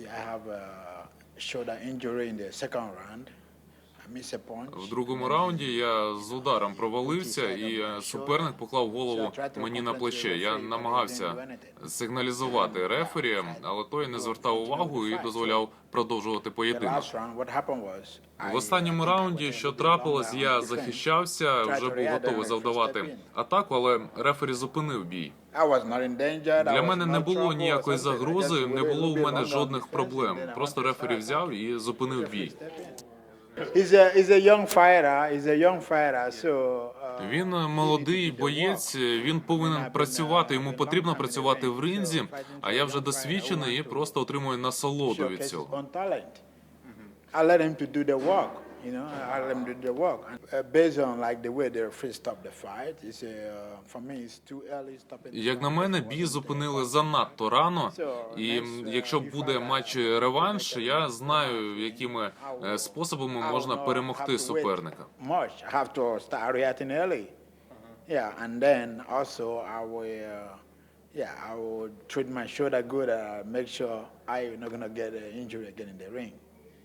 see, I have a shoulder injury in the second round. В другому раунді я з ударом провалився, і суперник поклав голову мені на плече. Я намагався сигналізувати рефері, але той не звертав увагу і дозволяв продовжувати поєдинок. В останньому раунді, що трапилось, я захищався, вже був готовий завдавати атаку, але рефері зупинив бій. Для мене не було ніякої загрози, не було в мене жодних проблем. Просто рефері взяв і зупинив бій. He's a, he's a young fighter, he's a young fighter, so... uh, Він е, молодий боєць, він повинен працювати. Йому потрібно працювати в ринзі. А я вже досвідчений і просто отримую насолоду від цього. I let him to do the work, you know, I let him do the work. And, uh, based on like the way the referee stopped the fight, it's uh, for me it's too early stopping. Як на мене, бій зупинили занадто рано. І якщо буде матч реванш, я знаю, якими е, способами можна перемогти суперника. Much. Have to start reacting early. Yeah, and then also I will, uh, yeah, I will treat my shoulder good. Uh, make sure I'm not gonna get an injury again in the ring.